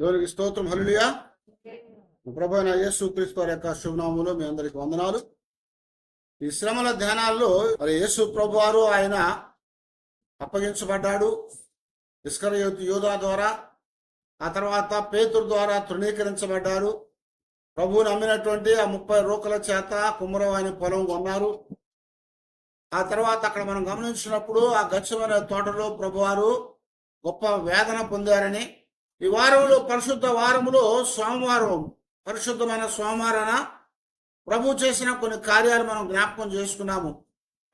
దేవునికి స్తోత్రం. హల్లుయా ప్రభు యేసు క్రీస్తు వారి యొక్క శుభనామములు మీ అందరికి వందనాలు. ఈ శ్రమల ధ్యానాల్లో మరి యేసు ప్రభు వారు ఆయన అప్పగించబడ్డాడు. ఇస్కర యోధా ద్వారా ఆ తర్వాత పేతురు ద్వారా తృణీకరించబడ్డారు. ప్రభువు నమ్మినటువంటి ఆ ముప్పై రూకల చేత కుమ్మరవాణి పొలం కొన్నారు. ఆ తర్వాత అక్కడ మనం గమనించినప్పుడు ఆ గచ్చమైన తోటలో ప్రభువారు గొప్ప వేదన పొందారని ఈ వారంలో పరిశుద్ధ వారములో సోమవారం పరిశుద్ధమైన సోమవారాన ప్రభు చేసిన కొన్ని కార్యాలు మనం జ్ఞాపకం చేసుకున్నాము.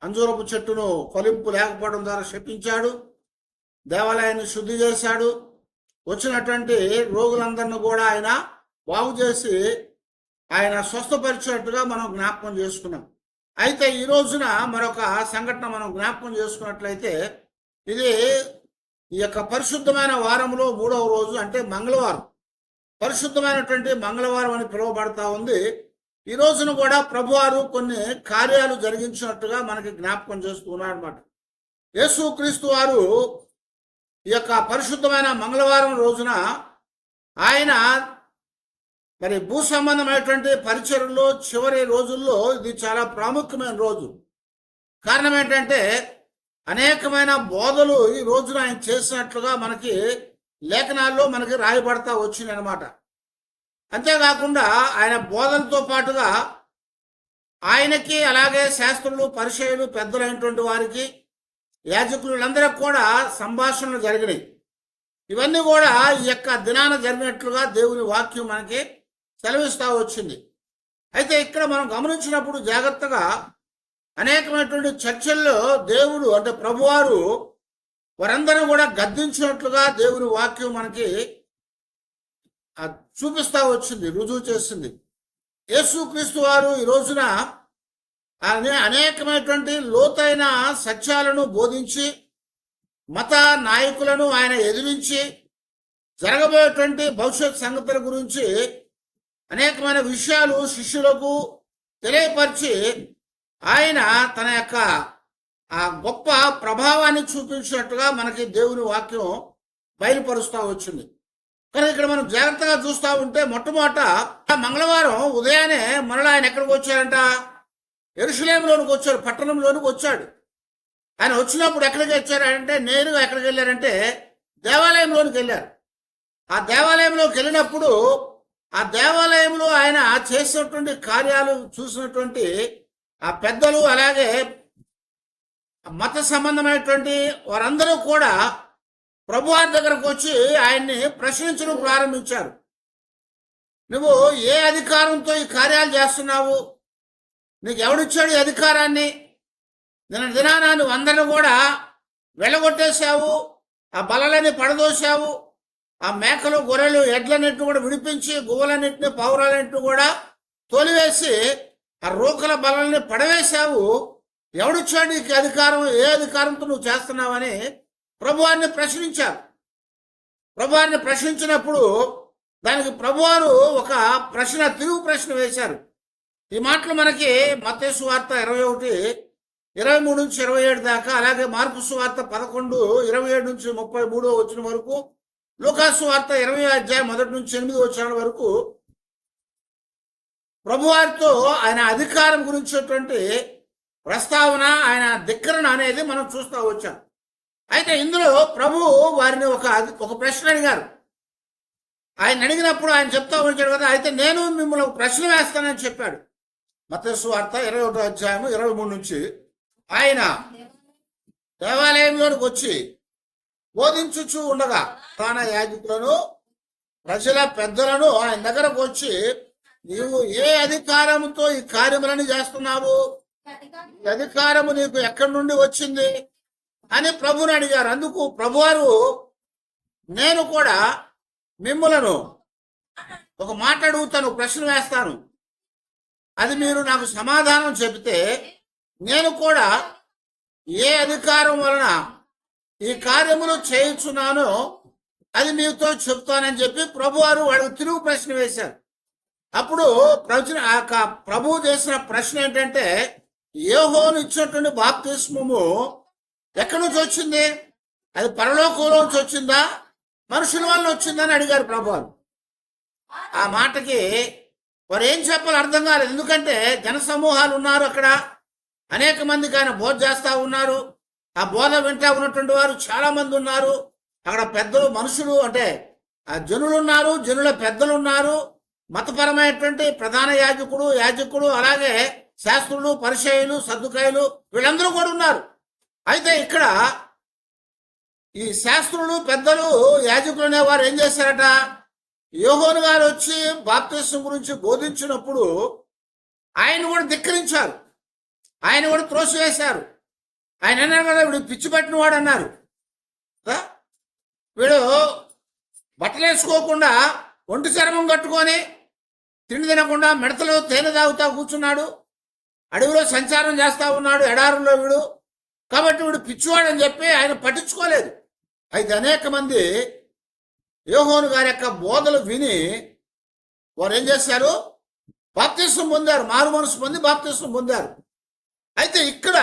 అంజూరపు చెట్టును ఫలింపు లేకపోవడం ద్వారా శపించాడు దేవాలయాన్ని శుద్ధి చేశాడు. వచ్చినటువంటి రోగులందరినీ కూడా ఆయన బాగు చేసి ఆయన స్వస్థపరిచినట్టుగా మనం జ్ఞాపకం చేసుకున్నాం. అయితే ఈ రోజున మరొక సంఘటన మనం జ్ఞాపకం చేసుకున్నట్లయితే ఇది ఈ యొక్క పరిశుద్ధమైన వారంలో మూడవ రోజు అంటే మంగళవారం. పరిశుద్ధమైనటువంటి మంగళవారం అని పిలువబడతా ఉంది. ఈ రోజున కూడా ప్రభువారు కొన్ని కార్యాలు జరిగించినట్టుగా మనకి జ్ఞాపకం చేస్తూ ఉన్నారన్నమాట. యేసు క్రీస్తు వారు ఈ యొక్క పరిశుద్ధమైన మంగళవారం రోజున ఆయన మరి భూ సంబంధమైనటువంటి పరిచయంలో చివరి రోజుల్లో ఇది చాలా ప్రాముఖ్యమైన రోజు. కారణం ఏంటంటే అనేకమైన బోధలు ఈ రోజున ఆయన చేసినట్లుగా మనకి లేఖనాల్లో మనకి రాయబడతా వచ్చింది అనమాట అంతేకాకుండా ఆయన బోధనతో పాటుగా ఆయనకి అలాగే శాస్త్రులు పరిచయులు పెద్దలైనటువంటి వారికి యాజకులందరికి కూడా సంభాషణలు జరిగినాయి. ఇవన్నీ కూడా ఈ యొక్క దినాన జరిగినట్లుగా దేవుని వాక్యం మనకి సెలవిస్తా వచ్చింది. అయితే ఇక్కడ మనం గమనించినప్పుడు జాగ్రత్తగా అనేకమైనటువంటి చర్చల్లో దేవుడు అంటే ప్రభువారు వారందరూ కూడా గద్దించినట్లుగా దేవుని వాక్యం మనకి చూపిస్తా వచ్చింది రుజువు చేసింది యేసుక్రీస్తు వారు ఈ రోజున అనేకమైనటువంటి లోతైన సత్యాలను బోధించి మత నాయకులను ఆయన ఎదిరించి జరగబోయేటువంటి భవిష్యత్ సంగతుల గురించి అనేకమైన విషయాలు శిష్యులకు తెలియపరిచి ఆయన తన యొక్క ఆ గొప్ప ప్రభావాన్ని చూపించినట్టుగా మనకి దేవుని వాక్యం బయలుపరుస్తూ వచ్చింది. కానీ ఇక్కడ మనం జాగ్రత్తగా చూస్తూ ఉంటే మొట్టమొదట మంగళవారం ఉదయాన్నే మరలా ఆయన ఎక్కడికి వచ్చారంట ఎరుసలేంలోనికి వచ్చాడు పట్టణంలోనికి వచ్చాడు. ఆయన వచ్చినప్పుడు ఎక్కడికి వచ్చారంటే నేరుగా ఎక్కడికి వెళ్ళారంటే దేవాలయంలోనికి వెళ్ళారు. ఆ దేవాలయంలోకి వెళ్ళినప్పుడు ఆ దేవాలయంలో ఆయన చేసినటువంటి కార్యాలు చూసినటువంటి ఆ పెద్దలు అలాగే మత సంబంధమైనటువంటి వారందరూ కూడా ప్రభువారి దగ్గరకు వచ్చి ఆయన్ని ప్రశ్నించడం ప్రారంభించారు. నువ్వు ఏ అధికారంతో ఈ కార్యాలు చేస్తున్నావు? నీకు ఎవడిచ్చాడు ఈ అధికారాన్ని? నిన్న దినాన నువ్వు అందరిని కూడా వెళ్ళగొట్టేశావు ఆ బలలని పడదోశావు ఆ మేకలు గొర్రెలు ఎడ్లన్నింటిని కూడా విడిపించి గువ్వలన్నింటినీ పౌరాలన్నింటిని కూడా తోలివేసి ఆ రోకల బలాన్ని పడవేశావు. ఎవడిచ్చాడు నీకు అధికారం ఏ అధికారంతో నువ్వు చేస్తున్నావని ప్రభువాన్ని ప్రశ్నించారు. ప్రభువాన్ని ప్రశ్నించినప్పుడు దానికి ప్రభువారు ఒక ప్రశ్న తిరుగు ప్రశ్న వేశారు. ఈ మాటలు మనకి మతేసు వార్త ఇరవై ఒకటి ఇరవై మూడు నుంచి ఇరవై ఏడు దాకా అలాగే మార్పుసు వార్త పదకొండు ఇరవై ఏడు నుంచి ముప్పై మూడో వచ్చిన వరకు లోకాసు వార్త ఇరవై అధ్యాయం మొదటి నుంచి ఎనిమిది వచ్చిన వరకు ప్రభువారితో ఆయన అధికారం గురించినటువంటి ప్రస్తావన ఆయన ధిక్కరణ అనేది మనం చూస్తూ వచ్చాం. అయితే ఇందులో ప్రభు వారిని ఒక ఒక ప్రశ్న అడిగారు. ఆయన అడిగినప్పుడు ఆయన చెప్తా ఉంచాడు కదా అయితే నేను మిమ్మల్ని ఒక ప్రశ్న వేస్తానని చెప్పాడు. మతస్సు వార్త ఇరవై ఒకటో అధ్యాయం ఇరవై మూడు నుంచి ఆయన దేవాలయంలోనికి వచ్చి బోధించుచు ఉండగా ప్రధాన యాజకులను ప్రజల పెద్దలను ఆయన దగ్గరకు వచ్చి నీవు ఏ అధికారముతో ఈ కార్యములను చేస్తున్నావు? ఈ అధికారము నీకు ఎక్కడి నుండి వచ్చింది? అని ప్రభుని అడిగారు. అందుకు ప్రభువారు నేను కూడా మిమ్ములను ఒక మాట అడుగుతాను ప్రశ్న వేస్తాను. అది మీరు నాకు సమాధానం చెబితే నేను కూడా ఏ అధికారం వలన ఈ కార్యములు చేయించున్నానో అది మీతో చెప్తానని చెప్పి ప్రభువారు వాడికి తిరుగు ప్రశ్న వేశారు. అప్పుడు ప్రవచన ఆ యొక్క ప్రభువు చేసిన ప్రశ్న ఏంటంటే ఏహోను ఇచ్చినటువంటి బాప్తిస్మము ఎక్కడి నుంచి వచ్చింది? అది పరలోకంలో నుంచి వచ్చిందా? మనుషుల వల్ల వచ్చిందని అడిగారు ప్రభు ఆ మాటకి వారు ఏం చెప్పాలో అర్థం కాలేదు. ఎందుకంటే జన సమూహాలు ఉన్నారు అక్కడ. అనేక మందికి ఆయన బోధ చేస్తా ఉన్నారు. ఆ బోధ వింటా ఉన్నటువంటి వారు చాలా మంది ఉన్నారు. అక్కడ పెద్దలు మనుషులు అంటే ఆ జనులు ఉన్నారు జనుల పెద్దలు ఉన్నారు. మతపరమైనటువంటి ప్రధాన యాజకుడు యాజకుడు అలాగే శాస్త్రులు పరిచయులు సర్దుకాయలు వీళ్ళందరూ కూడా ఉన్నారు. అయితే ఇక్కడ ఈ శాస్త్రులు పెద్దలు యాజకులు అనేవారు ఏం చేశారట? యోహోను గారు వచ్చి బాప్తిస్వం గురించి బోధించినప్పుడు ఆయన కూడా ధిక్కరించారు. ఆయన కూడా త్రోసివేశారు. ఆయన అన్నారు కదా వీడు పిచ్చి పట్టినవాడు అన్నారు. వీడు బట్టలు వేసుకోకుండా ఒంటి చర్మం కట్టుకొని తిండి తినకుండా మిడతలు తేనె తాగుతా కూర్చున్నాడు. అడవిలో సంచారం చేస్తా ఉన్నాడు ఎడారుల్లో వీడు. కాబట్టి వీడు పిచ్చివాడని చెప్పి ఆయన పట్టించుకోలేదు. అయితే అనేక మంది యోహోను గారి యొక్క బోధలు విని వారు ఏం చేశారు? బాప్తిస్వం పొందారు. మారు మనసు పొంది బాప్తిస్వం పొందారు. అయితే ఇక్కడ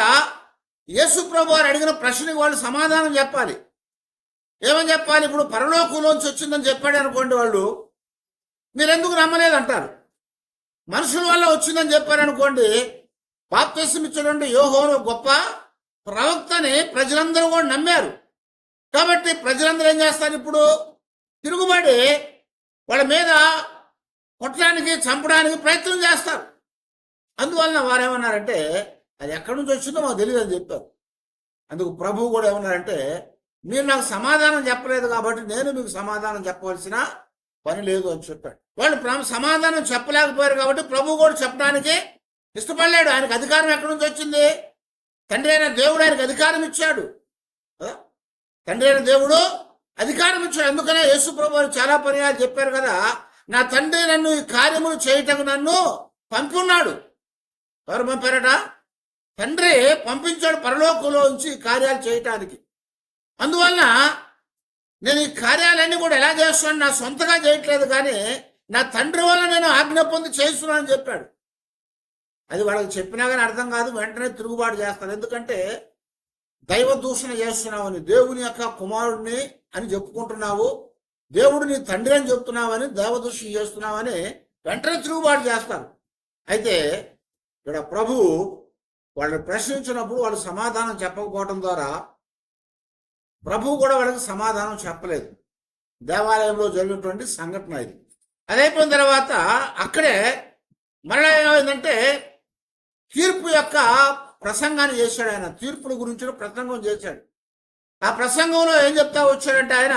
యేసు ప్రభు వారు అడిగిన ప్రశ్నకి వాళ్ళు సమాధానం చెప్పాలి. ఏమని చెప్పాలి? ఇప్పుడు పరలోకంలోంచి వచ్చిందని చెప్పాడు అనుకోండి వాళ్ళు. మీరు ఎందుకు మనుషుల వల్ల వచ్చిందని చెప్పారనుకోండి బాప్తిస్వం ఇచ్చినటువంటి యోహోను గొప్ప ప్రవక్తని ప్రజలందరూ కూడా నమ్మారు. కాబట్టి ప్రజలందరూ ఏం చేస్తారు ఇప్పుడు? తిరుగుబడి వాళ్ళ మీద కొట్టడానికి చంపడానికి ప్రయత్నం చేస్తారు. అందువలన వారు ఏమన్నారంటే అది ఎక్కడి నుంచి వచ్చిందో మాకు తెలియదు అని చెప్పారు. అందుకు ప్రభువు కూడా ఏమన్నారంటే మీరు నాకు సమాధానం చెప్పలేదు కాబట్టి నేను మీకు సమాధానం చెప్పవలసిన పని లేదు అని చెప్పాడు. వాళ్ళు ప్ర- సమాధానం చెప్పలేకపోయారు కాబట్టి ప్రభు కూడా చెప్పడానికి ఇష్టపడలేడు. ఆయనకు అధికారం ఎక్కడి నుంచి వచ్చింది? తండ్రి అయిన దేవుడు ఆయనకు అధికారం ఇచ్చాడు. తండ్రి అయిన దేవుడు అధికారం ఇచ్చాడు. అందుకనే యేసు ప్రభు చాలా పర్యాలు చెప్పారు కదా నా తండ్రి నన్ను ఈ కార్యములు చేయటకు నన్ను పంపున్నాడు. ఎవరు పంపారట? తండ్రి పంపించాడు పరలోకంలో ఉంచి కార్యాలు చేయటానికి. అందువలన నేను ఈ కార్యాలన్నీ కూడా ఎలా చేస్తున్నాను నా సొంతగా చేయట్లేదు కానీ నా తండ్రి వల్ల నేను ఆజ్ఞ పొంది చేస్తున్నానని చెప్పాడు. అది వాళ్ళకి చెప్పినా కానీ అర్థం కాదు వెంటనే తిరుగుబాటు చేస్తాను ఎందుకంటే దైవ దూషణ చేస్తున్నావని దేవుని యొక్క కుమారుడిని అని చెప్పుకుంటున్నావు దేవుడు నీ తండ్రి అని చెప్తున్నావని దేవదూషణ చేస్తున్నావని వెంటనే తిరుగుబాటు చేస్తారు అయితే ఇక్కడ ప్రభు వాళ్ళని ప్రశ్నించినప్పుడు వాళ్ళు సమాధానం చెప్పకపోవడం ద్వారా ప్రభువు కూడా వాళ్ళకి సమాధానం చెప్పలేదు. దేవాలయంలో జరిగినటువంటి సంఘటన ఇది. అదైపోయిన తర్వాత అక్కడే మరలా ఏమైందంటే తీర్పు యొక్క ప్రసంగాన్ని చేశాడు ఆయన. తీర్పుల గురించి ప్రసంగం చేశాడు. ఆ ప్రసంగంలో ఏం చెప్తా వచ్చాడంటే ఆయన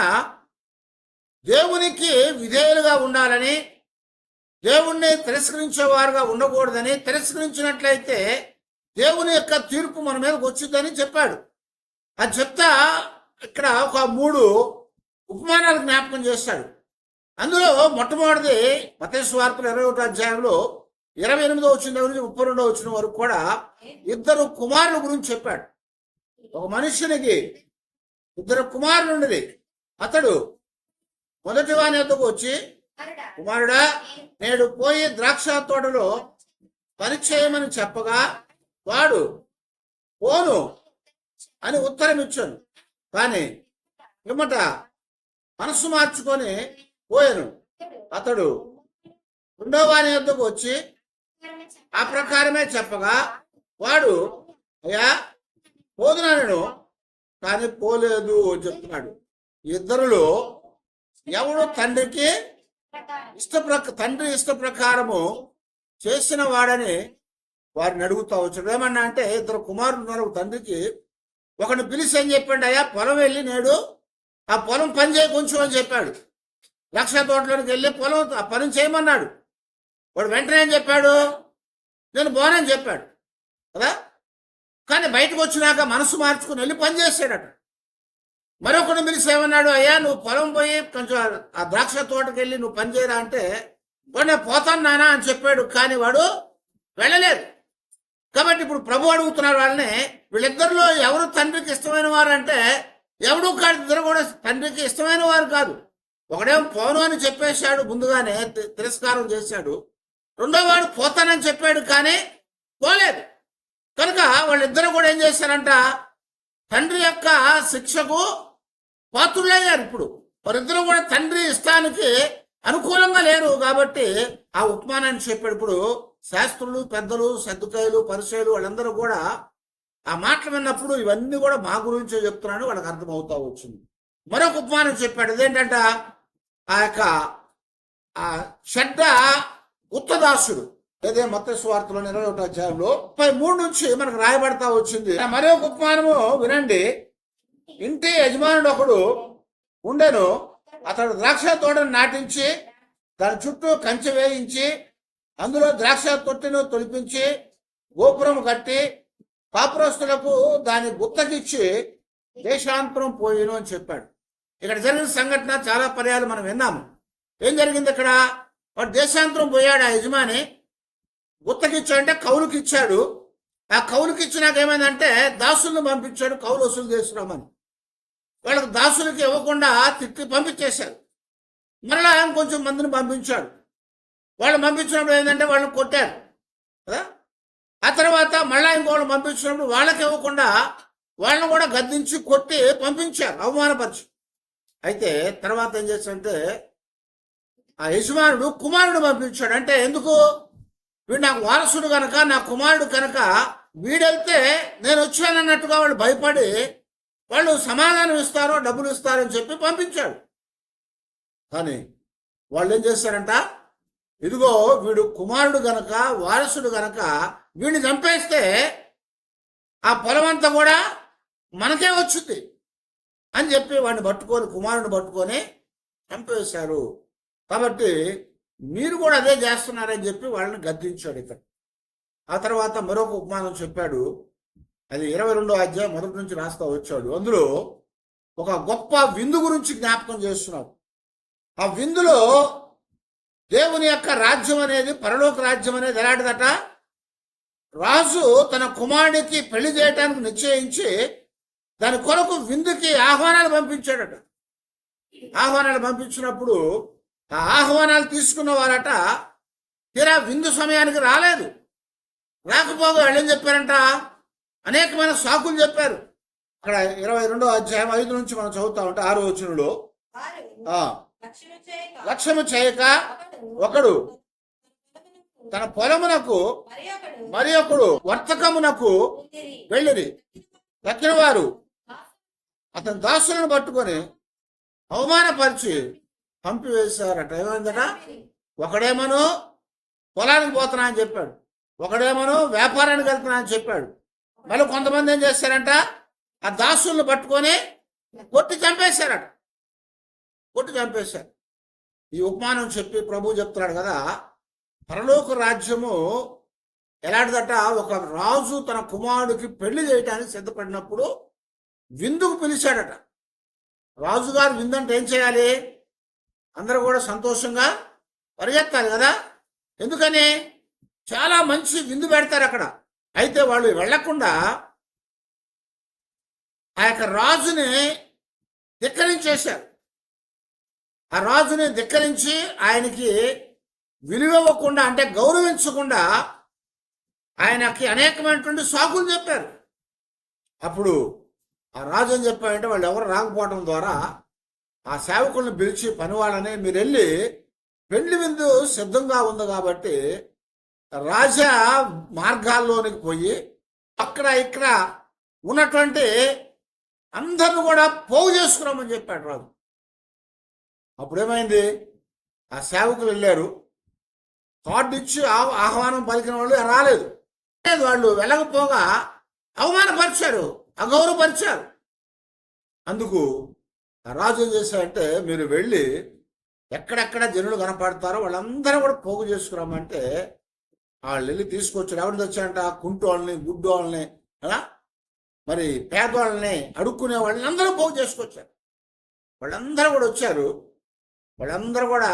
దేవునికి విధేయులుగా ఉండాలని దేవుణ్ణి తిరస్కరించేవారుగా ఉండకూడదని తిరస్కరించినట్లయితే దేవుని యొక్క తీర్పు మన మీదకి వచ్చిందని చెప్పాడు. అది చెప్తా ఇక్కడ ఒక మూడు ఉపమానాలు జ్ఞాపకం చేస్తాడు. అందులో మొట్టమొదటిది మతేశ్వార్తలు ఇరవై ఒకటో అధ్యాయంలో ఇరవై ఎనిమిదో వచ్చిన దగ్గర నుంచి ముప్పై రెండో వచ్చిన వరకు కూడా ఇద్దరు కుమారుల గురించి చెప్పాడు. ఒక మనుషునికి ఇద్దరు కుమారులు ఉండేది. అతడు మొదటి వాని వద్దకు వచ్చి కుమారుడా నేడు పోయి ద్రాక్ష తోటలో పరిచయమని చెప్పగా వాడు పోను అని ఉత్తరం ఇచ్చాను కానీ పిమ్మట మనసు మార్చుకొని పోయాను. అతడు రెండో వాని వద్దకు వచ్చి ఆ ప్రకారమే చెప్పగా వాడు అయ్యా పోదునా నేను? కానీ పోలేదు అని చెప్తున్నాడు. ఇద్దరులో ఎవడు తండ్రికి ఇష్ట తండ్రి ఇష్ట ప్రకారము చేసిన వాడని వారిని అడుగుతా వచ్చాడు. ఏమన్నా అంటే ఇద్దరు కుమారులు ఉన్నారు తండ్రికి ఒకడు పిలిచి ఏం చెప్పాడు అయ్యా పొలం వెళ్ళి నేడు ఆ పొలం పని చేయ కొంచెం అని చెప్పాడు. లక్ష తోటలోకి వెళ్ళి పొలం ఆ పని చేయమన్నాడు. వాడు వెంటనే ఏం చెప్పాడు? నేను బోనని చెప్పాడు. కదా? కానీ బయటకు వచ్చినాక మనసు మార్చుకుని వెళ్ళి పని చేసాడట మరొకడు పిలిచి ఏమన్నాడు? అయ్యా నువ్వు పొలం పోయి కొంచెం ఆ ద్రాక్ష తోటకి వెళ్ళి నువ్వు పని చేయరా అంటే వాడు నేను పోతాను నానా అని చెప్పాడు. కానీ వాడు వెళ్ళలేదు. కాబట్టి ఇప్పుడు ప్రభు అడుగుతున్నారు వాళ్ళని వీళ్ళిద్దరిలో ఎవరు తండ్రికి ఇష్టమైన వారు అంటే ఎవడు కాదు ఇద్దరు కూడా తండ్రికి ఇష్టమైన వారు కాదు. ఒకడేం పోను అని చెప్పేశాడు ముందుగానే తి- తిరస్కారం చేశాడు. రెండో వాడు పోతానని చెప్పాడు కానీ పోలేదు. కనుక వాళ్ళిద్దరు కూడా ఏం చేశారంట తండ్రి యొక్క శిక్షకు పాత్రులయ్యారు ఇప్పుడు. వారిద్దరూ కూడా తండ్రి ఇష్టానికి అనుకూలంగా లేరు కాబట్టి ఆ ఉపమానాన్ని చెప్పేటప్పుడు శాస్త్రులు పెద్దలు సర్దుకాయలు పరిచయలు వాళ్ళందరూ కూడా ఆ మాటలు విన్నప్పుడు ఇవన్నీ కూడా మా గురించే చెప్తున్నాను వాళ్ళకి అర్థమవుతా వచ్చింది. మరొక ఉపమానం చెప్పాడు. అదేంటంట ఆ యొక్క ఆ చెడ్డ గుత్తదాసుడు అదే మత స్వార్థలో ఇరవై ఒకటో అధ్యాయంలో ముప్పై మూడు నుంచి మనకు రాయబడతా వచ్చింది. మరొక ఉపమానము వినండి. ఇంటి యజమానుడు ఒకడు ఉండెను. అతడు ద్రాక్ష తోటను నాటించి దాని చుట్టూ కంచె వేయించి అందులో ద్రాక్ష తొట్టిను తొలిపించి గోపురం కట్టి పాపురస్తులకు దాని గుత్తకిచ్చి దేశాంతరం పోయాను అని చెప్పాడు. ఇక్కడ జరిగిన సంఘటన చాలా పర్యాలు మనం విన్నాము. ఏం జరిగింది ఇక్కడ? వాడు దేశాంతరం పోయాడు ఆ యజమాని. గుత్తకిచ్చాడంటే కౌలుకిచ్చాడు. ఆ కౌలుకిచ్చినాక ఏమైందంటే దాసులను పంపించాడు కౌలు వసూలు చేస్తున్నామని. వాళ్ళకి దాసులకి ఇవ్వకుండా తిట్టి పంపించేశారు. మరలా ఆయన కొంచెం మందిని పంపించాడు. వాళ్ళు పంపించినప్పుడు ఏంటంటే వాళ్ళని కొట్టారు. కదా? ఆ తర్వాత మళ్ళా ఇంకోళ్ళు పంపించినప్పుడు వాళ్ళకి ఇవ్వకుండా వాళ్ళని కూడా గద్దించి కొట్టి పంపించారు అవమానపరిచి. అయితే తర్వాత ఏం చేశాడంటే ఆ యజమానుడు కుమారుడు పంపించాడు. అంటే ఎందుకు? వీడు నాకు వారసుడు కనుక నా కుమారుడు కనుక వీడెళ్తే నేను వచ్చానన్నట్టుగా వాళ్ళు భయపడి వాళ్ళు సమాధానం ఇస్తారో డబ్బులు ఇస్తారని చెప్పి పంపించాడు. కానీ వాళ్ళు ఏం చేశారంట? ఇదిగో వీడు కుమారుడు గనక వారసుడు గనక వీడిని చంపేస్తే ఆ పొలం అంతా కూడా మనకే వచ్చింది అని చెప్పి వాడిని పట్టుకొని కుమారుని పట్టుకొని చంపేశారు. కాబట్టి మీరు కూడా అదే చేస్తున్నారని చెప్పి వాళ్ళని గద్దించాడు ఇక్కడ ఆ తర్వాత మరొక ఉపమానం చెప్పాడు. అది ఇరవై రెండో అధ్యాయం మొదటి నుంచి రాస్తా వచ్చాడు. అందులో ఒక గొప్ప విందు గురించి జ్ఞాపకం చేస్తున్నాడు. ఆ విందులో దేవుని యొక్క రాజ్యం అనేది పరలోక రాజ్యం అనేది ఎలాంటిదట? రాజు తన కుమారుడికి పెళ్ళి చేయడానికి నిశ్చయించి దాని కొరకు విందుకి ఆహ్వానాలు పంపించాడట. ఆహ్వానాలు పంపించినప్పుడు ఆ ఆహ్వానాలు తీసుకున్న వారట తీరా విందు సమయానికి రాలేదు. రాకపోగా వాళ్ళు ఏం చెప్పారంట? అనేకమైన సాకులు చెప్పారు. అక్కడ ఇరవై రెండో అధ్యాయం ఐదు నుంచి మనం చదువుతా ఉంటే ఆరో ఆ. లక్ష్యము చేయక ఒకడు తన పొలమునకు మరి ఒకడు వర్తకమునకు ఉండిరి. వెళ్ళిరి. తక్కిన వారు అతని దాసులను పట్టుకొని అవమానపరిచి పంపివేశారట. ఏమైందట? ఒకడేమను పొలానికి పోతున్నా అని చెప్పాడు. ఒకడేమను వ్యాపారానికి వెళ్తున్నా అని చెప్పాడు. మళ్ళీ కొంతమంది ఏం చేశారంట? ఆ దాసులను పట్టుకొని కొట్టి చంపేశారట. కొట్టి చంపేశారు. ఈ ఉపమానం చెప్పి ప్రభు చెప్తున్నాడు కదా పరలోక రాజ్యము ఎలాంటిదట ఒక రాజు తన కుమారుడికి పెళ్ళి చేయటానికి సిద్ధపడినప్పుడు విందుకు పిలిచాడట. రాజుగారు విందంటే ఏం చేయాలి? అందరూ కూడా సంతోషంగా పరిగెత్తాలి కదా? ఎందుకని? చాలా మంచి విందు పెడతారు అక్కడ. అయితే వాళ్ళు వెళ్ళకుండా ఆ యొక్క రాజుని ధిక్కరించేశారు. ఆ రాజుని ధిక్కరించి ఆయనకి విలువివ్వకుండా అంటే గౌరవించకుండా ఆయనకి అనేకమైనటువంటి సాకులు చెప్పారు. అప్పుడు ఆ రాజు అని చెప్పారంటే వాళ్ళు ఎవరు రాకపోవడం ద్వారా ఆ సేవకులను పిలిచి పని వాళ్ళని మీరు వెళ్ళి పెళ్ళి విందు సిద్ధంగా ఉంది కాబట్టి రాజా మార్గాల్లోనికి పోయి అక్కడ ఇక్కడ ఉన్నటువంటి అందరిని కూడా పోగు చేసుకురామని చెప్పాడు రాజు. అప్పుడేమైంది? ఆ సేవకులు వెళ్ళారు. కార్డు ఇచ్చి ఆ- ఆహ్వానం పలికిన వాళ్ళు రాలేదు. లేదు వాళ్ళు వెళ్ళకపోగా అవమానపరిచారు అగౌరవపరిచారు. అందుకు రాజు ఏం చేశారంటే మీరు వెళ్ళి ఎక్కడెక్కడ జనులు కనపడతారో వాళ్ళందరూ కూడా పోగు చేసుకురామంటే వాళ్ళు వెళ్ళి తీసుకొచ్చారు. ఎవరిని తెచ్చారంట? కుంటోళ్ళని వాళ్ళని గుడ్డు వాళ్ళని కదా మరి పేదవాళ్ళని అడుక్కునే వాళ్ళని అందరూ పోగు చేసుకొచ్చారు. వాళ్ళందరూ కూడా వచ్చారు. వాళ్ళందరూ కూడా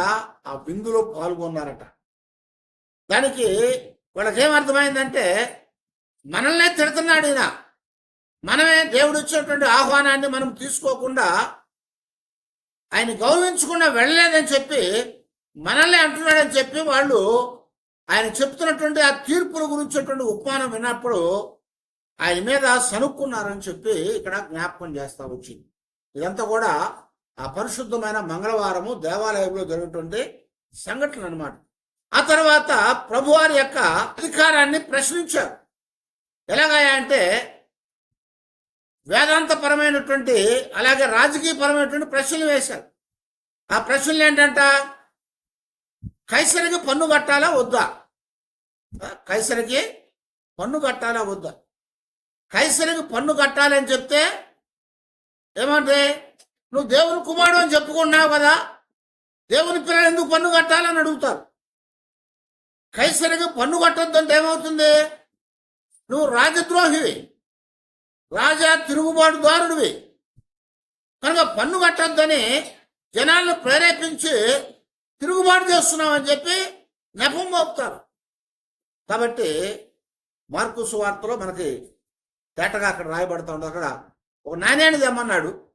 ఆ విందులో పాల్గొన్నారట. దానికి వాళ్ళకి అర్థమైందంటే మనల్నే తిడుతున్నాడు ఈయన. మనమే దేవుడు ఇచ్చినటువంటి ఆహ్వానాన్ని మనం తీసుకోకుండా ఆయన గౌరవించకుండా వెళ్ళలేదని చెప్పి మనల్ని అంటున్నాడని చెప్పి వాళ్ళు ఆయన చెప్తున్నటువంటి ఆ తీర్పుల గురించినటువంటి ఉపమానం విన్నప్పుడు ఆయన మీద సనుక్కున్నారని చెప్పి ఇక్కడ జ్ఞాపకం చేస్తా వచ్చింది. ఇదంతా కూడా ఆ పరిశుద్ధమైన మంగళవారము దేవాలయంలో జరిగినటువంటి సంఘటన అన్నమాట. ఆ తర్వాత ప్రభువారి యొక్క అధికారాన్ని ప్రశ్నించారు. ఎలాగా అంటే వేదాంతపరమైనటువంటి అలాగే రాజకీయపరమైనటువంటి ప్రశ్నలు వేశారు. ఆ ప్రశ్నలు ఏంటంట? కైసరికి పన్ను కట్టాలా వద్దా? కైసరికి పన్ను కట్టాలా వద్దా? కైసరికి పన్ను కట్టాలని చెప్తే ఏమంటే నువ్వు దేవుని కుమారుడు అని చెప్పుకున్నావు కదా? దేవుని పిల్లలు ఎందుకు పన్ను కట్టాలని అడుగుతారు? కైసరిగా పన్ను కట్టొద్దంటే ఏమవుతుంది? నువ్వు రాజద్రోహివి. రాజా తిరుగుబాటుదారుడివి కనుక పన్ను కట్టొద్దని జనాలను ప్రేరేపించి తిరుగుబాటు చేస్తున్నామని చెప్పి నెపం మోపుతారు. కాబట్టి మార్కు సువార్తలో మనకి తేటగా అక్కడ రాయబడతా ఉండదు అక్కడ ఒక నాణ్యాన్ని తెమ్మన్నాడు.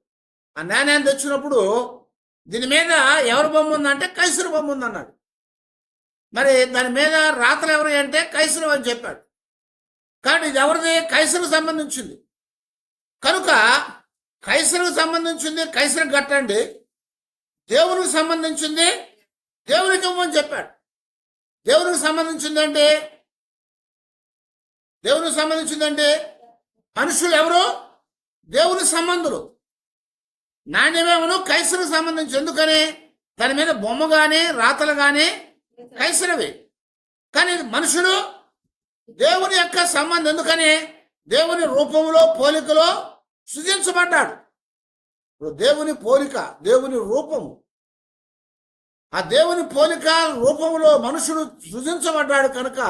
ఆ నాణ్యాన్ని తెచ్చినప్పుడు దీని మీద ఎవరి బొమ్మ ఉందంటే కైసురు బొమ్మ ఉందన్నాడు. మరి దాని మీద రాతలు ఎవరు అంటే కైసురు అని చెప్పాడు. కానీ ఇది ఎవరిది? కైసరుకు సంబంధించింది. కనుక కైసరుకు సంబంధించింది కైసరికి కట్టండి. దేవునికి సంబంధించింది దేవునికి ఇవ్వమని చెప్పాడు. దేవునికి సంబంధించిందంటే దేవునికి సంబంధించిందంటే మనుషులు ఎవరు? దేవుని సంబంధులు. నాణ్యమేమను? కైసరకు సంబంధించి. ఎందుకని? దాని మీద బొమ్మ కానీ రాతలు కానీ కైసరవి. కానీ మనుషుడు దేవుని యొక్క సంబంధం. ఎందుకని? దేవుని రూపంలో పోలికలో సృజించబడ్డాడు. ఇప్పుడు దేవుని పోలిక దేవుని రూపము ఆ దేవుని పోలిక రూపంలో మనుషుడు సృజించబడ్డాడు కనుక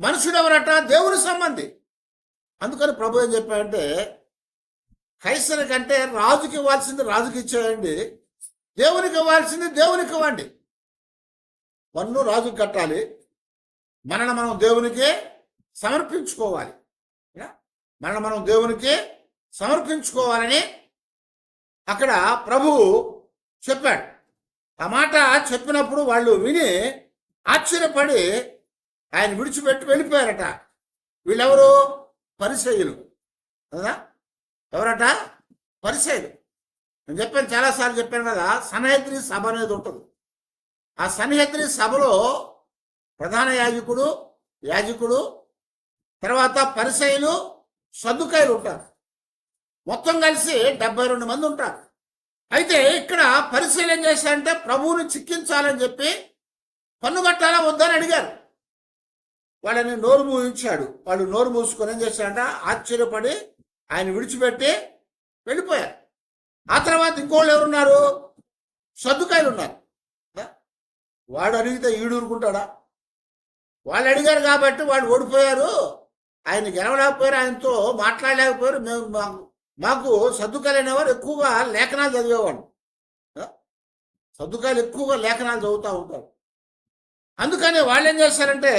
మనుషుడు ఎవరట దేవుని సంబంధి. అందుకని ప్రభు ఏం చెప్పాడంటే కైసరి కంటే రాజుకి ఇవ్వాల్సింది రాజుకి ఇచ్చేయండి దేవునికి ఇవ్వాల్సింది దేవునికి ఇవ్వండి. పన్ను రాజుకి కట్టాలి. మనల్ని మనం దేవునికి సమర్పించుకోవాలి. యా? మనల్ని మనం దేవునికి సమర్పించుకోవాలని అక్కడ ప్రభువు చెప్పాడు. ఆ మాట చెప్పినప్పుడు వాళ్ళు విని ఆశ్చర్యపడి ఆయన విడిచిపెట్టి వెళ్ళిపోయారట. వీళ్ళెవరు? పరిచయులు కదా ఎవరట? పరిచయులు. నేను చెప్పాను చాలాసార్లు చెప్పాను కదా సనహద్రి సభ అనేది ఉంటుంది. ఆ సన్నిహద్రి సభలో ప్రధాన యాజకుడు యాజకుడు తర్వాత పరిసయులు సర్దుకాయలు ఉంటారు. మొత్తం కలిసి డెబ్బై రెండు మంది ఉంటారు. అయితే ఇక్కడ పరిశీలన చేశారంటే ప్రభువుని చిక్కించాలని చెప్పి పన్ను కట్టాలా వద్దని అడిగారు. వాళ్ళని నోరు మూయించాడు. వాళ్ళు నోరు మూసుకొని ఏం చేశారంటే ఆశ్చర్యపడి ఆయన విడిచిపెట్టి వెళ్ళిపోయారు. ఆ తర్వాత ఇంకోళ్ళు ఎవరున్నారు? సర్దుకాయలు ఉన్నారు. వాడు అడిగితే ఈడూరుకుంటాడా వాళ్ళు అడిగారు కాబట్టి వాళ్ళు ఓడిపోయారు. ఆయన గెలవలేకపోయారు ఆయనతో మాట్లాడలేకపోయారు. మేము మాకు మాకు సర్దుకాయలు అనేవారు ఎక్కువగా లేఖనాలు చదివేవాడు సర్దుకాయలు ఎక్కువగా లేఖనాలు చదువుతూ ఉంటారు. అందుకని వాళ్ళు ఏం చేస్తారంటే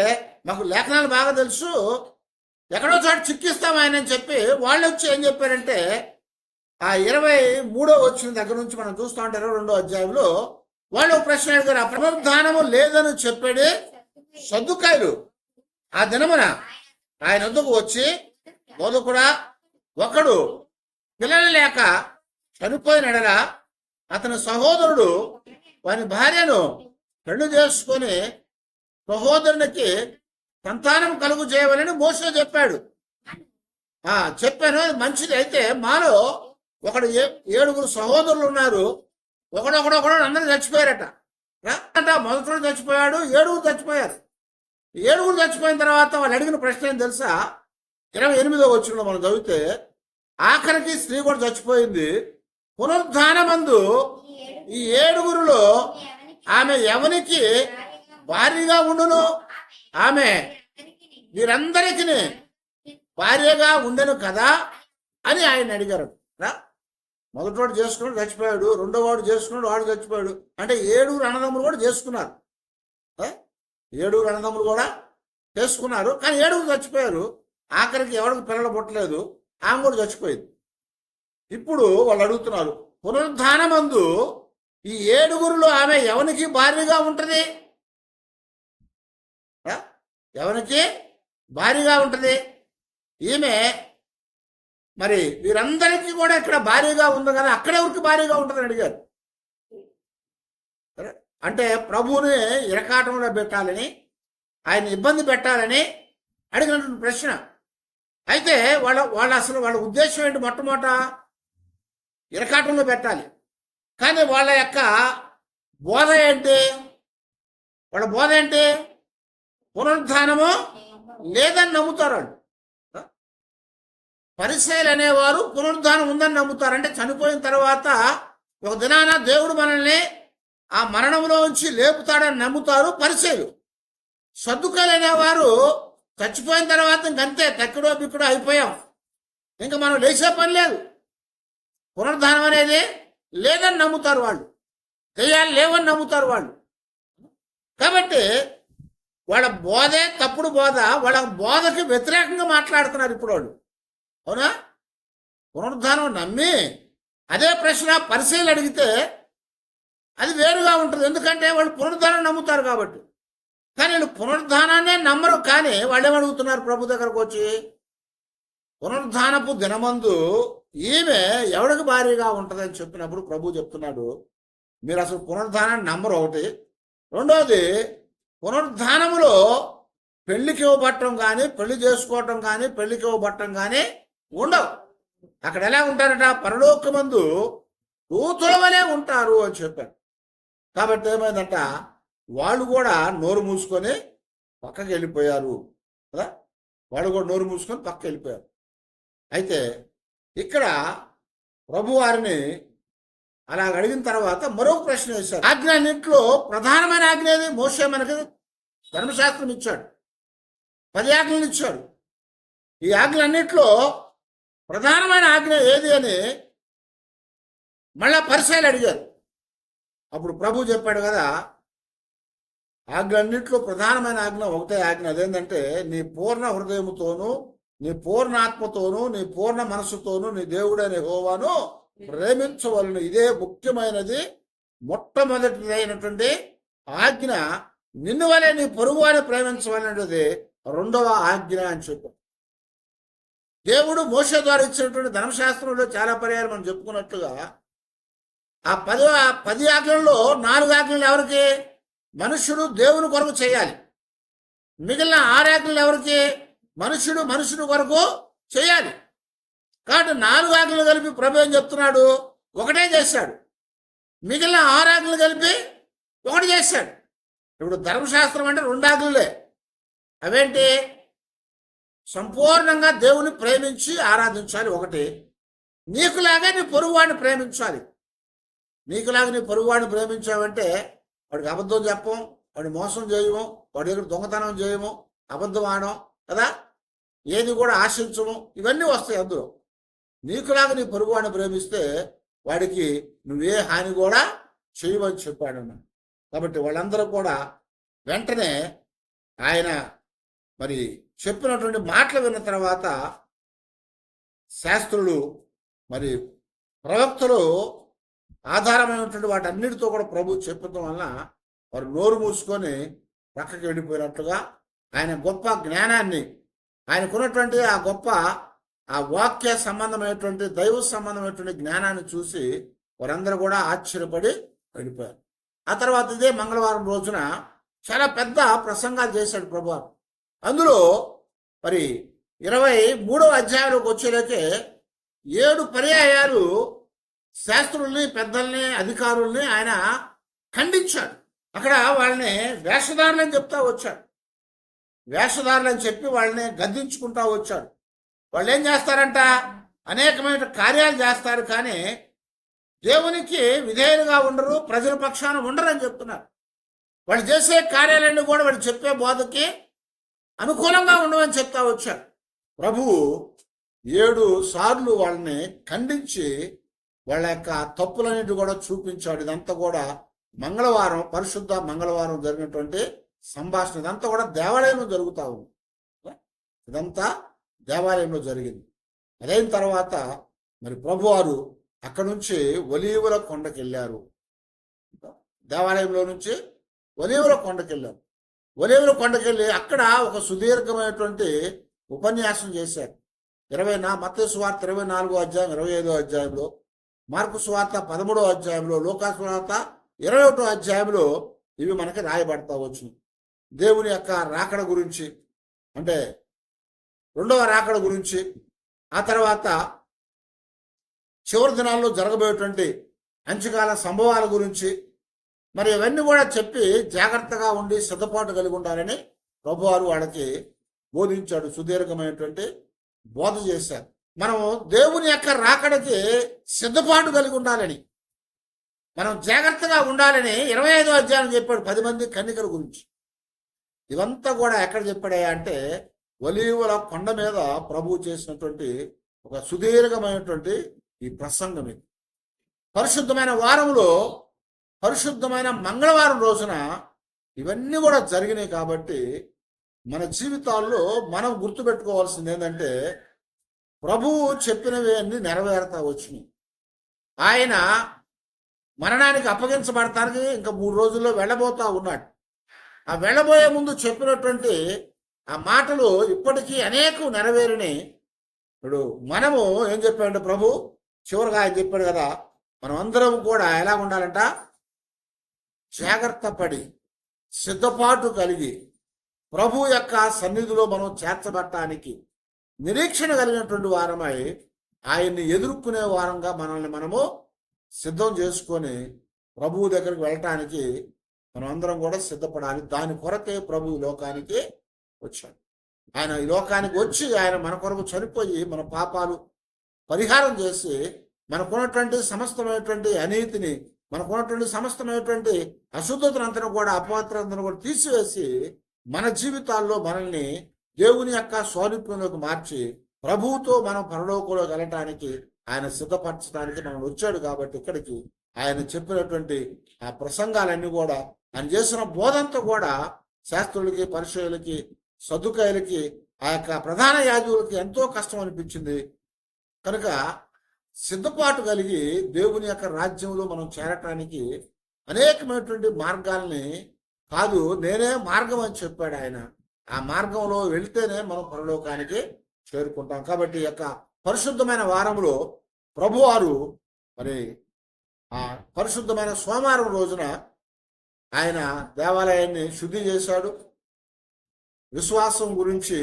మాకు లేఖనాలు బాగా తెలుసు ఎక్కడో చోట చిక్కిస్తాం ఆయన అని చెప్పి వాళ్ళు వచ్చి ఏం చెప్పారంటే ఆ ఇరవై మూడో వచ్చిన దగ్గర నుంచి మనం చూస్తూ ఉంటాం ఇరవై రెండో అధ్యాయంలో వాళ్ళు ప్రశ్న అడిగారు ఆ పునరుద్ధానము లేదని చెప్పాడు సర్దుకాయలు ఆ దినమున ఆయన వద్దకు వచ్చి బోధకుడా ఒకడు పిల్లలు లేక చనిపోయిన అతని సహోదరుడు వాని భార్యను పెళ్ళి చేసుకొని సహోదరునికి సంతానం కలుగు చేయవలని మోసే చెప్పాడు. ఆ చెప్పాను అది మంచిది. అయితే మాలో ఒకడు ఏ- ఏడుగురు సహోదరులు ఉన్నారు. ఒకడొకడొకడు అందరూ చచ్చిపోయారట. అంట మొదటి చచ్చిపోయాడు ఏడుగురు చచ్చిపోయారు. ఏడుగురు చచ్చిపోయిన తర్వాత వాళ్ళు అడిగిన ప్రశ్న ఏం తెలుసా? ఇరవై ఎనిమిదో వచ్చిన మనం చదివితే ఆఖరికి స్త్రీ కూడా చచ్చిపోయింది. పునరుద్ధానమందు ఈ ఏడుగురులో ఆమె ఎవరికి భారీగా ఉండును? ఆమె వీరందరికీ భార్యగా ఉండను కదా అని ఆయన అడిగారు. మొదటివాడు చేసుకున్నాడు చచ్చిపోయాడు. రెండో వాడు చేసుకున్నాడు వాడు చచ్చిపోయాడు. అంటే ఏడుగురు అన్నదమ్ములు కూడా చేసుకున్నారు. ఏడుగురు అన్నదమ్ములు కూడా చేసుకున్నారు. కానీ ఏడుగురు చచ్చిపోయారు. ఆఖరికి ఎవరికి పిల్లలు పుట్టలేదు ఆమె కూడా చచ్చిపోయింది. ఇప్పుడు వాళ్ళు అడుగుతున్నారు పునరుద్ధానమందు ఈ ఏడుగురులో ఆమె ఎవరికి భార్యగా ఉంటుంది? ఎవరికి? భారీగా ఉంటుంది. ఈమె మరి వీరందరికీ కూడా ఇక్కడ భారీగా ఉంది కదా అక్కడెవరికి భారీగా ఉంటుందని అడిగారు. అంటే ప్రభువుని ఇరకాటంలో పెట్టాలని ఆయన ఇబ్బంది పెట్టాలని అడిగినటువంటి ప్రశ్న. అయితే వాళ్ళ వాళ్ళ అసలు వాళ్ళ ఉద్దేశం ఏంటి మొట్టమొదట? ఇరకాటంలో పెట్టాలి. కానీ వాళ్ళ యొక్క బోధ ఏంటి? వాళ్ళ బోధ ఏంటి? పునరుద్ధానము లేదని నమ్ముతారు వాళ్ళు. పరిశైలు అనేవారు పునరుద్ధానం ఉందని నమ్ముతారు. అంటే చనిపోయిన తర్వాత ఒక దినాన దేవుడు మనల్ని ఆ మరణంలో ఉంచి లేపుతాడని నమ్ముతారు పరిశైలు సర్దుకాయలు అనేవారు చచ్చిపోయిన తర్వాత ఇంకంతే తక్కుడో బిక్కుడో అయిపోయాం. ఇంకా మనం లేచే పని లేదు. పునరుద్ధానం అనేది లేదని నమ్ముతారు వాళ్ళు. దెయ్యాలు లేవని నమ్ముతారు వాళ్ళు. కాబట్టి వాళ్ళ బోధే తప్పుడు బోధ వాళ్ళ బోధకి వ్యతిరేకంగా మాట్లాడుతున్నారు ఇప్పుడు వాళ్ళు. అవునా? పునరుద్ధానం నమ్మి అదే ప్రశ్న పరిశీలన అడిగితే అది వేరుగా ఉంటుంది. ఎందుకంటే వాళ్ళు పునరుద్ధానం నమ్ముతారు కాబట్టి. కానీ వీళ్ళు పునరుద్ధానాన్నే నమ్మరు. కానీ వాళ్ళు ఏమడుగుతున్నారు ప్రభు దగ్గరకు వచ్చి? పునరుద్ధానపు దినమందు ఈమె ఎవడికి భారీగా ఉంటుందని చెప్పినప్పుడు ప్రభు చెప్తున్నాడు. మీరు అసలు పునరుద్ధానాన్ని నమ్మరు ఒకటి. రెండోది పునరుద్ధానములో పెళ్ళికి ఇవ్వబట్టం కానీ పెళ్ళి చేసుకోవటం కానీ పెళ్ళికి ఇవ్వబట్టం కానీ ఉండవు. అక్కడ ఎలా ఉంటారట? పరలోకమందు దూతుల వలె ఉంటారు అని చెప్పారు. కాబట్టి ఏమైందంట? వాళ్ళు కూడా నోరు మూసుకొని పక్కకి వెళ్ళిపోయారు. కదా? వాళ్ళు కూడా నోరు మూసుకొని పక్కకి వెళ్ళిపోయారు. అయితే ఇక్కడ ప్రభువారిని అలా అడిగిన తర్వాత మరో ప్రశ్న వేశారు. ఆజ్ఞ అన్నింటిలో ప్రధానమైన ఆజ్ఞ ఏది? మోసే మనకి ధర్మశాస్త్రం ఇచ్చాడు. పది ఆజ్ఞలు ఇచ్చాడు. ఈ ఆజ్ఞలన్నింటిలో ప్రధానమైన ఆజ్ఞ ఏది అని మళ్ళా పరిశీలన అడిగారు. అప్పుడు ప్రభు చెప్పాడు కదా ఆజ్ఞలన్నింటిలో ప్రధానమైన ఆజ్ఞ ఒకటే ఆజ్ఞ. అదేంటంటే నీ పూర్ణ హృదయముతోను నీ పూర్ణ ఆత్మతోనూ నీ పూర్ణ మనస్సుతోనూ నీ దేవుడైన హోవాను ప్రేమించవలను. ఇదే ముఖ్యమైనది. మొట్టమొదటిదైనటువంటి ఆజ్ఞ నిన్ను వలె నీ పొరుగు వారిని ప్రేమించవలనేది రెండవ ఆజ్ఞ అని చెప్పారు. దేవుడు మోస ద్వారా ఇచ్చినటువంటి ధర్మశాస్త్రంలో చాలా పర్యాలు మనం చెప్పుకున్నట్లుగా ఆ పది పది ఆజ్ఞల్లో నాలుగు ఆజ్ఞలు ఎవరికి? మనుషుడు దేవుని కొరకు చేయాలి. మిగిలిన ఆరు ఆజ్ఞలు ఎవరికి? మనుషుడు మనుషుని కొరకు చేయాలి. కాబట్టి నాలుగు ఆజ్ఞలు కలిపి ప్రభు ఏం చెప్తున్నాడు? ఒకటే చేశాడు మిగిలిన ఆరు ఆజ్ఞలు కలిపి ఒకటి చేశాడు ఇప్పుడు ధర్మశాస్త్రం అంటే రెండు ఆజ్ఞలే అవేంటి? సంపూర్ణంగా దేవుని ప్రేమించి ఆరాధించాలి ఒకటి. నీకులాగా నీ పొరుగువాడిని ప్రేమించాలి. నీకులాగా నీ పొరుగువాడిని ప్రేమించావంటే వాడికి అబద్ధం చెప్పం వాడిని మోసం చేయము వాడి దగ్గర దొంగతనం చేయము అబద్ధం ఆడం కదా? ఏది కూడా ఆశించము ఇవన్నీ వస్తాయి అందులో. నీకులాగా నీ పొరుగువాడిని ప్రేమిస్తే వాడికి నువ్వే హాని కూడా చేయవని చెప్పాడు కాబట్టి వాళ్ళందరూ కూడా వెంటనే ఆయన మరి చెప్పినటువంటి మాటలు విన్న తర్వాత శాస్త్రులు మరి ప్రవక్తలు ఆధారమైనటువంటి వాటన్నిటితో కూడా ప్రభు చెప్పడం వలన వారు నోరు మూసుకొని పక్కకి వెళ్ళిపోయినట్లుగా ఆయన గొప్ప జ్ఞానాన్ని ఆయనకున్నటువంటి ఆ గొప్ప ఆ వాక్య సంబంధమైనటువంటి దైవ సంబంధమైనటువంటి జ్ఞానాన్ని చూసి వారందరూ కూడా ఆశ్చర్యపడి వెళ్ళిపోయారు. ఆ తర్వాత ఇదే మంగళవారం రోజున చాలా పెద్ద ప్రసంగాలు చేశాడు ప్రభు అందులో మరి ఇరవై మూడవ అధ్యాయంలోకి వచ్చేలాకే ఏడు పర్యాయాలు శాస్త్రుల్ని పెద్దల్ని అధికారుల్ని ఆయన ఖండించాడు. అక్కడ వాళ్ళని వేషధారులని చెప్తా వచ్చాడు. వేషధారులని చెప్పి వాళ్ళని గద్దించుకుంటా వచ్చాడు. వాళ్ళు ఏం చేస్తారంట? అనేకమైన కార్యాలు చేస్తారు కానీ దేవునికి విధేయులుగా ఉండరు ప్రజల పక్షాన ఉండరని చెప్తున్నారు. వాళ్ళు చేసే కార్యాలన్నీ కూడా వాళ్ళు చెప్పే బోధకి అనుకూలంగా ఉండవని చెప్తా వచ్చాడు ప్రభువు ఏడు సార్లు వాళ్ళని ఖండించి వాళ్ళ యొక్క తప్పులన్నిటి కూడా చూపించాడు. ఇదంతా కూడా మంగళవారం పరిశుద్ధ మంగళవారం జరిగినటువంటి సంభాషణ. ఇదంతా కూడా దేవాలయంలో జరుగుతావు ఉంది. ఇదంతా దేవాలయంలో జరిగింది. అదైన తర్వాత మరి ప్రభువారు అక్కడ నుంచి ఒలీవుల కొండకి వెళ్ళారు దేవాలయంలో నుంచి ఒలీవుల కొండకి వెళ్ళారు ఒలీవుల కొండకి వెళ్ళి అక్కడ ఒక సుదీర్ఘమైనటువంటి ఉపన్యాసం చేశారు. ఇరవై నా మత సువార్త ఇరవై నాలుగో అధ్యాయం ఇరవై ఐదో అధ్యాయంలో మార్పు సువార్త పదమూడో అధ్యాయంలో లోకా సువార్త ఇరవై ఒకటో అధ్యాయంలో ఇవి మనకి రాయబడతా వచ్చినాయి దేవుని యొక్క రాకడ గురించి అంటే రెండవ రాకడ గురించి ఆ తర్వాత చివరి దినాల్లో జరగబోయేటువంటి అంచుకాల సంభవాల గురించి మరి ఇవన్నీ కూడా చెప్పి జాగ్రత్తగా ఉండి సిద్ధపాటు కలిగి ఉండాలని ప్రభువారు వాళ్ళకి బోధించాడు సుదీర్ఘమైనటువంటి బోధ చేశారు. మనము దేవుని యొక్క రాకడకి సిద్ధపాటు కలిగి ఉండాలని మనం జాగ్రత్తగా ఉండాలని ఇరవై ఐదో అధ్యాయం చెప్పాడు పది మంది కన్నికల గురించి. ఇవంతా కూడా ఎక్కడ చెప్పాడయ్యా అంటే ఒలీవల కొండ మీద ప్రభువు చేసినటువంటి ఒక సుదీర్ఘమైనటువంటి ఈ ప్రసంగం ఇది. పరిశుద్ధమైన వారంలో పరిశుద్ధమైన మంగళవారం రోజున ఇవన్నీ కూడా జరిగినాయి కాబట్టి మన జీవితాల్లో మనం గుర్తుపెట్టుకోవాల్సింది ఏంటంటే ప్రభువు చెప్పినవి అన్ని నెరవేరుతా వచ్చినాయి. ఆయన మరణానికి అప్పగించబడటానికి ఇంకా మూడు రోజుల్లో వెళ్ళబోతా ఉన్నాడు. ఆ వెళ్ళబోయే ముందు చెప్పినటువంటి ఆ మాటలు ఇప్పటికీ అనేక నెరవేరినాయి ఇప్పుడు మనము ఏం చెప్పాడు ప్రభు? చివరిగా ఆయన చెప్పాడు కదా మనం అందరం కూడా ఎలా ఉండాలంట? జాగ్రత్త పడి సిద్ధపాటు కలిగి ప్రభు యొక్క సన్నిధిలో మనం చేర్చబట్టడానికి నిరీక్షణ కలిగినటువంటి వారమై ఆయన్ని ఎదుర్కొనే వారంగా మనల్ని మనము సిద్ధం చేసుకొని ప్రభువు దగ్గరికి వెళ్ళటానికి మనం అందరం కూడా సిద్ధపడాలి. దాని కొరకే ప్రభు లోకానికి వచ్చాడు. ఆయన ఈ లోకానికి వచ్చి ఆయన మన కొరకు చనిపోయి మన పాపాలు పరిహారం చేసి మనకున్నటువంటి సమస్తమైనటువంటి అనీతిని మనకున్నటువంటి సమస్తమైనటువంటి అశుద్ధతనంతను కూడా అపవిత్రతను కూడా తీసివేసి మన జీవితాల్లో మనల్ని దేవుని యొక్క స్వారూప్యంలోకి మార్చి ప్రభువుతో మనం పరలోకంలోకి వెళ్ళటానికి ఆయన సిద్ధపరచడానికి మనం వచ్చాడు కాబట్టి ఇక్కడికి ఆయన చెప్పినటువంటి ఆ ప్రసంగాలన్నీ కూడా ఆయన చేసిన బోధంతో కూడా శాస్త్రులకి పరిచయులకి సదుకాయలకి ఆ యొక్క ప్రధాన యాజకులకి ఎంతో కష్టం అనిపించింది. కనుక సిద్ధపాటు కలిగి దేవుని యొక్క రాజ్యంలో మనం చేరటానికి అనేకమైనటువంటి మార్గాల్ని కాదు నేనే మార్గం అని చెప్పాడు ఆయన. ఆ మార్గంలో వెళితేనే మనం పరలోకానికి చేరుకుంటాం. కాబట్టి ఈ యొక్క పరిశుద్ధమైన వారంలో ప్రభువారు మరి ఆ పరిశుద్ధమైన సోమవారం రోజున ఆయన దేవాలయాన్ని శుద్ధి చేశాడు. విశ్వాసం గురించి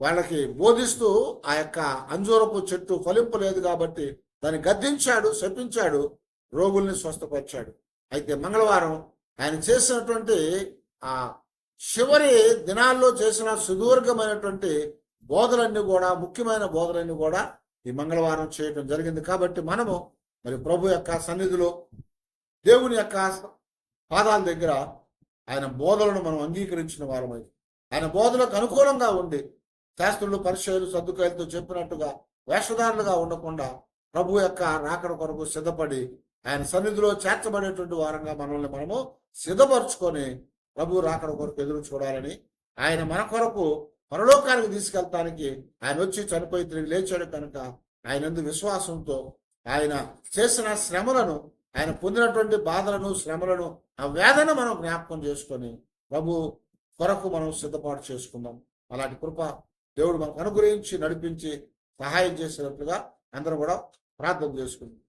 వాళ్ళకి బోధిస్తూ ఆ యొక్క అంజూరపు చెట్టు ఫలింపలేదు కాబట్టి దాన్ని గద్దించాడు శపించాడు రోగుల్ని స్వస్థపరిచాడు. అయితే మంగళవారం ఆయన చేసినటువంటి ఆ చివరి దినాల్లో చేసిన సుదీర్ఘమైనటువంటి బోధలన్నీ కూడా ముఖ్యమైన బోధలన్నీ కూడా ఈ మంగళవారం చేయటం జరిగింది. కాబట్టి మనము మరి ప్రభు యొక్క సన్నిధిలో దేవుని యొక్క పాదాల దగ్గర ఆయన బోధలను మనం అంగీకరించిన వారమై ఆయన బోధలకు అనుకూలంగా ఉండి శాస్త్రులు పరిచయాలు సర్దుకాయలతో చెప్పినట్టుగా వేషధారులుగా ఉండకుండా ప్రభు యొక్క రాకడ కొరకు సిద్ధపడి ఆయన సన్నిధిలో చేర్చబడేటువంటి వారంగా మనల్ని మనము సిద్ధపరచుకొని ప్రభు రాకడ కొరకు ఎదురు చూడాలని ఆయన మన కొరకు పరలోకానికి తీసుకెళ్తానికి ఆయన వచ్చి చనిపోయి తిరిగి లేచాడు కనుక ఆయన ఎందు విశ్వాసంతో ఆయన చేసిన శ్రమలను ఆయన పొందినటువంటి బాధలను శ్రమలను ఆ వేదన మనం జ్ఞాపకం చేసుకొని ప్రభు కొరకు మనం సిద్ధపాటు చేసుకుందాం. అలాంటి కృప దేవుడు మనకు అనుగ్రహించి నడిపించి సహాయం చేసినట్లుగా అందరం కూడా ప్రార్థన చేసుకుందాం.